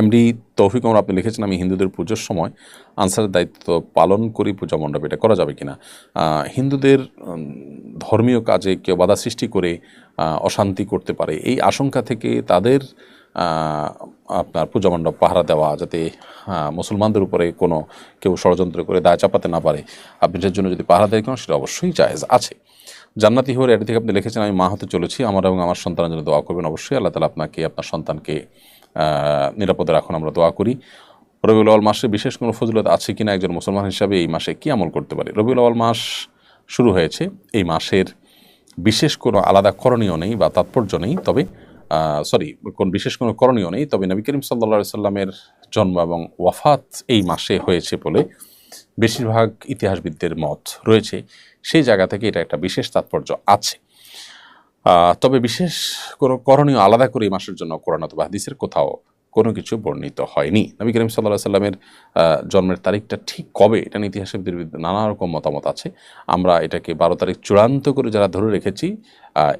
MD তৌফিক ওমর আপনি লিখেছেন, আমি হিন্দুদের পুজোর সময় আনসারের দায়িত্ব পালন করি, পূজা মণ্ডপে এটা করা যাবে কিনা? হিন্দুদের ধর্মীয় কাজে কেউ বাধা সৃষ্টি করে অশান্তি করতে পারে, এই আশঙ্কা থেকে তাদের আপনার পূজা মণ্ডপ পাহারা দেওয়া, যাতে মুসলমানদের উপরে কোনো কেউ ষড়যন্ত্র করে দায় চাপাতে না পারে আপনি যার জন্য যদি পাহারা দেয় কেন, সেটা অবশ্যই জায়েজ আছে। জান্নাতি হওয়ার এটি থেকে আপনি লিখেছেন, আমি মা হতে চলেছি, আমার এবং আমার সন্তানের জন্য দোয়া করবেন, অবশ্যই আল্লাহ তালা আপনাকে, আপনার সন্তানকে নিরাপদে রাখুন, আমরা দোয়া করি। রবিউল আওয়াল মাসে বিশেষ কোনো ফজিলত আছে কিনা একজন মুসলমান হিসাবে এই মাসে কি আমল করতে পারে? রবিউল আওয়াল মাস শুরু হয়েছে, এই মাসের বিশেষ কোনো আলাদা করণীয় নেই বা তাৎপর্য নেই, তবে সরি কোন বিশেষ কোনো করণীয় নেই, তবে নবী করিম সাল্লা সাল্লামের জন্ম এবং ওয়াফাত এই মাসে হয়েছে বলে বেশিরভাগ ইতিহাসবিদদের মত রয়েছে। সেই জায়গা থেকে এটা একটা বিশেষ তাৎপর্য আছে। তবে বিশেষ কোনো করণীয় আলাদা করে এই মাসের জন্য কোরআন অথবা হাদিসের কোথাও কোনো কিছু বর্ণিত হয়নি। নবী করিম সাল্লাহ সাল্লামের জন্মের তারিখটা ঠিক কবে এটা বিরুদ্ধে নানা রকম মতামত আছে। আমরা এটাকে বারো তারিখ চূড়ান্ত করে যারা ধরে রেখেছি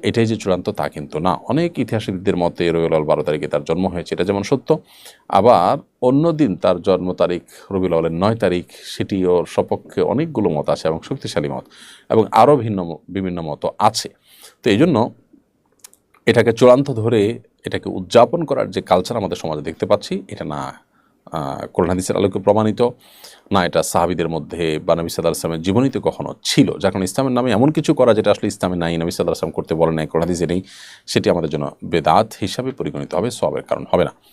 এটাই যে চূড়ান্ত তা কিন্তু না। অনেক ইতিহাসবিদদের মতে রবিউল বারো তারিখে তার জন্ম হয়েছে, এটা যেমন সত্য। আবার অন্য দিন তার জন্ম তারিখ রবিউল আউলের নয় তারিখ, সেটিও সপক্ষে অনেকগুলো মত আছে এবং শক্তিশালী মত এবং আরও ভিন্ন বিভিন্ন মত আছে। তো এই জন্য এটাকে চূড়ান্ত ধরে এটাকে উদযাপন করার যে কালচার আমাদের সমাজে দেখতে পাচ্ছি, এটা না কোরআন হাদিসের আলোকে প্রমাণিত, না এটা সাহাবিদের মধ্যে বা নবী সাদা আসলামের জীবনীতে কখনো ছিল। যার কারণে ইসলামের নামে এমন কিছু করা যেটা আসলে ইসলামে নাই, নবী সাদা আসলাম করতে বলে নাই, কোরআন হাদিসে নেই, সেটি আমাদের জন্য বেদাত হিসাবে পরিগণিত হবে সবের কারণ হবে না।